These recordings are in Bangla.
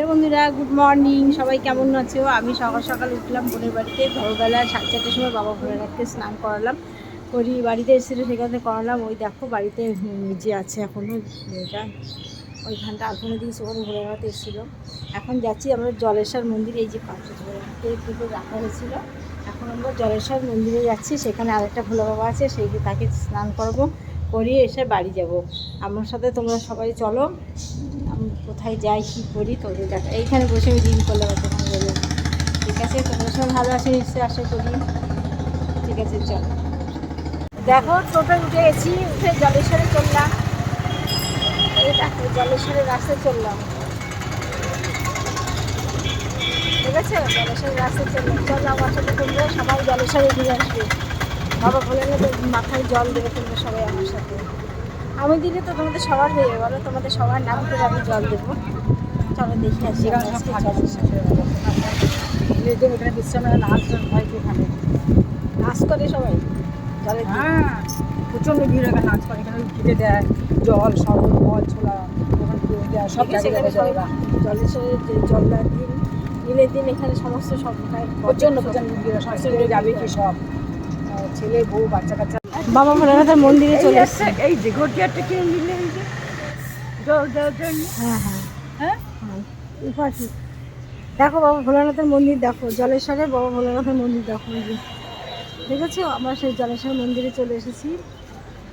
হ্যালো বন্ধুরা গুড মর্নিং সবাই কেমন আছো? আমি সকাল সকাল উঠলাম বোনের বাড়িতে, ভোরবেলা সাড়ে চারটের সময় বাবা ভোলেনাথকে স্নান করালাম। করি, বাড়িতে এসেছিল সেখানে করালাম। ওই দেখো বাড়িতে যে আছে এখনও মেয়েটা। ওইখানটা আগুনে দিয়েছে ওখানে ভোলেনাথ এসেছিল। এখন যাচ্ছি আমরা জলেশ্বর মন্দির, এই যে পাঁচটা ভোলেনাথকে পুকুর রাখা হয়েছিল। এখন আমরা জলেশ্বর মন্দিরে যাচ্ছি, সেখানে আরেকটা ভোলে বাবা আছে, সেই তাকে স্নান করব। করিয়ে এসে বাড়ি যাব। আমার সাথে তোমরা সবাই চলো। কোথায় যাই, কী করি তোদের দেখা, এইখানে বসে আমি দিন করলাম তখন বললাম। ঠিক আছে, তোমরা সবাই ভালো আছে নিশ্চয়ই, আশা করি। ঠিক আছে, চলো। দেখো, টোটো উঠে গেছি, উঠে জলেশ্বরে চললাম। এই দেখো, জলেশ্বরের রাস্তায় চললাম। ঠিক আছে, জলেশ্বরের রাস্তায় চললাম। চলো, আমার সাথে তোমরা সবাই জলেশ্বরে ঘুরে আসবে। বাবা বলে মাথায় জল দেবে তোমরা সবাই আমার সাথে। আমি দিলে তো তোমাদের সবার হয়ে বলো তোমাদের সবার নাম করে আমি জল দেবো। চলো দেখে আসি নাচ করে সবাই? জলে। হ্যাঁ। প্রচণ্ড ভিড় এখানে নাচ করে এখানে খেতে দেয় জল শরবত ফল ছোলা সব জায়গায় এখানে সবাই জায়গা জলেশ্বরে যে দিন দিনের দিন এখানে সমস্ত সব প্রচণ্ড প্রচণ্ড ভিড় সমস্ত যাবে কি সব? ছেলে বউ বাচ্চা কাচ্চা বাবা ভোলেনাথের মন্দিরে চলে এসছে। এই যে ঘটিয়াটা কিনে নিলে এই যে? জল দেওয়ার জন্য? হ্যাঁ হ্যাঁ। হ্যাঁ? হ্যাঁ দেখো বাবা ভোলানাথের মন্দির দেখো জলেশ্বরে বাবা ভোলানাথের মন্দির দেখো এই যে। দেখেছ? আমরা সেই জলেশ্বর মন্দিরে চলে এসেছি।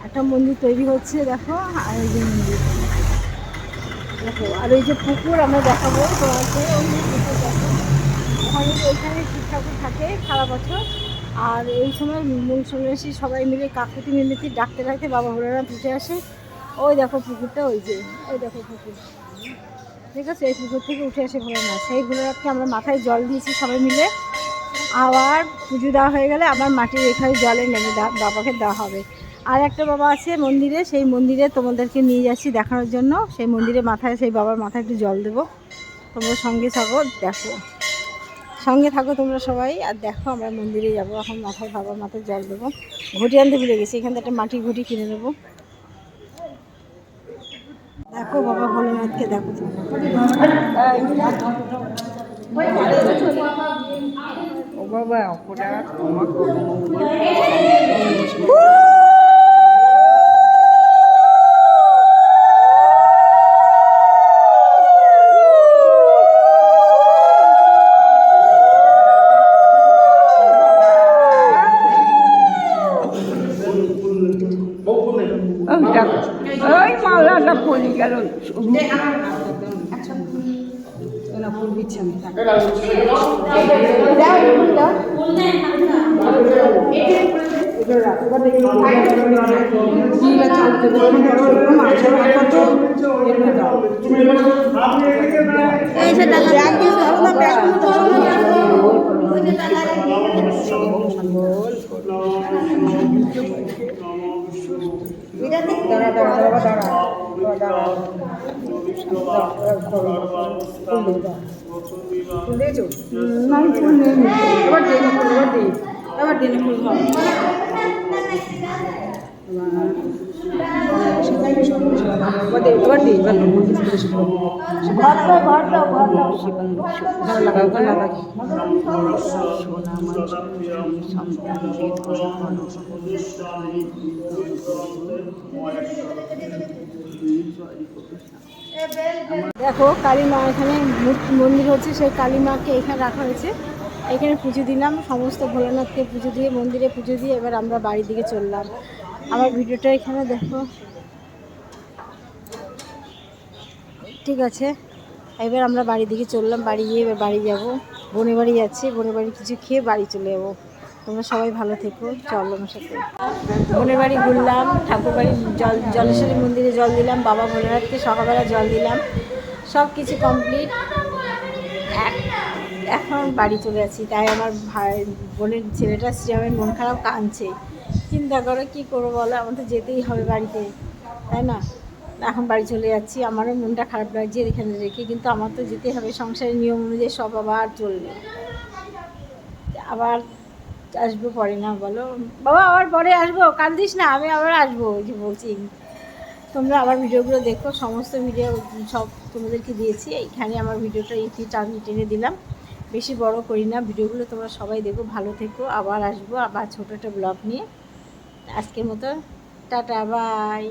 একটা মন্দির তৈরি হচ্ছে দেখো আর এই যে মন্দির। দেখো আর ওই যে পুকুর আমরা দেখাবো তোমাকে। ওই পুকুর দেখো ওখানে ওইখানে শিব ঠাকুর থাকে সারা বছর। আর এই সময় মূল সন্ন্যাসী সবাই মিলে কাকুতি মিনতি ডাকতে ডাকতে বাবা ভোলানাথ উঠে আসে। ওই দেখো পুকুরটা, ওই যে, ওই দেখো পুকুর। ঠিক আছে, এই পুকুর থেকে উঠে আসে ভোলেনাথ। সেই ভোলেনাথকে আমরা মাথায় জল দিয়েছি সবাই মিলে। আবার পুজো দেওয়া হয়ে গেলে আবার মাটির এখানে জলে নেমে বাবাকে দেওয়া হবে। আর একটা বাবা আছে মন্দিরে, সেই মন্দিরে তোমাদেরকে নিয়ে যাচ্ছি দেখানোর জন্য। সেই মন্দিরে মাথায়, সেই বাবার মাথায় একটু জল দেবো। তোমরা সঙ্গে থাকো, দেখো। সঙ্গে থাকো তোমরা সবাই, আর দেখো আমরা মন্দিরে যাব। এখন মাথায় বাবার মাথায় জল দেবো। ঘটি আনতে ভুলে গেছি, এখান থেকে একটা মাটির ঘটি কিনে নেব। দেখো বাবা ভোলেনাথকে, দেখো ও বাবা, ওটা ওই মাওলানা পড়ে গেল। না দাঁড়া দাঁড়া দাঁড়া দাঁড়া দাঁড়া দিয়েছ না ফুল নেই এবার দিয়ে না ফুল এবার দিই এবার দিয়ে না ফুল হবে দেখো কালী মা এখানে মন্দির হচ্ছে, সেই কালী মাকে এখানে রাখা হয়েছে। এখানে পুজো দিলাম, সমস্ত ভোলানাথকে পুজো দিয়ে, মন্দিরে পুজো দিয়ে এবার আমরা বাড়ির দিকে চললাম। আমার ভিডিওটা এখানে দেখো। ঠিক আছে। এবার আমরা বাড়ির দিকে চললাম, বাড়ি গিয়ে এবার বাড়ি যাব। বোনের বাড়ি যাচ্ছি, বোনের বাড়ি কিছু খেয়ে বাড়ি চলে যাব। তোমরা সবাই ভালো থেকো, চলো আমার সাথে। বোনের বাড়ি ঘুরলাম, ঠাকুর বাড়ি জল, জলেশ্বরী মন্দিরে জল দিলাম, বাবা ভোলেনাথকে সকালবেলা জল দিলাম। সব কিছু কমপ্লিট এখন বাড়ি চলে যাচ্ছি, তাই আমার ভাই, বোনের ছেলেটা শ্রীরামের মন খারাপ কাঁদছে। চিন্তা করো কী করব বলো আমার তো যেতেই হবে বাড়িতে, তাই না? এখন বাড়ি চলে যাচ্ছি। আমারও মনটা খারাপ লাগছে এখানে রেখে, কিন্তু আমার তো যেতে হবে। সংসারের নিয়ম অনুযায়ী সব আবার চলবে। আবার আসব পরে না বলো? বাবা, আবার পরে আসব? কাল দিস না, আমি আবার আসব, ওই যে বলছি। তোমরা আমার ভিডিওগুলো দেখো, সমস্ত ভিডিও সব তোমাদেরকে দিয়েছি। এইখানে আমার ভিডিওটা ইতি টান টেনে দিলাম। বেশি বড় করি না, ভিডিওগুলো তোমরা সবাই দেখো, ভালো থেকো, আবার আসব, আবার ছোটো একটা ব্লগ নিয়ে। আজকের মতো, টাটা, বাই।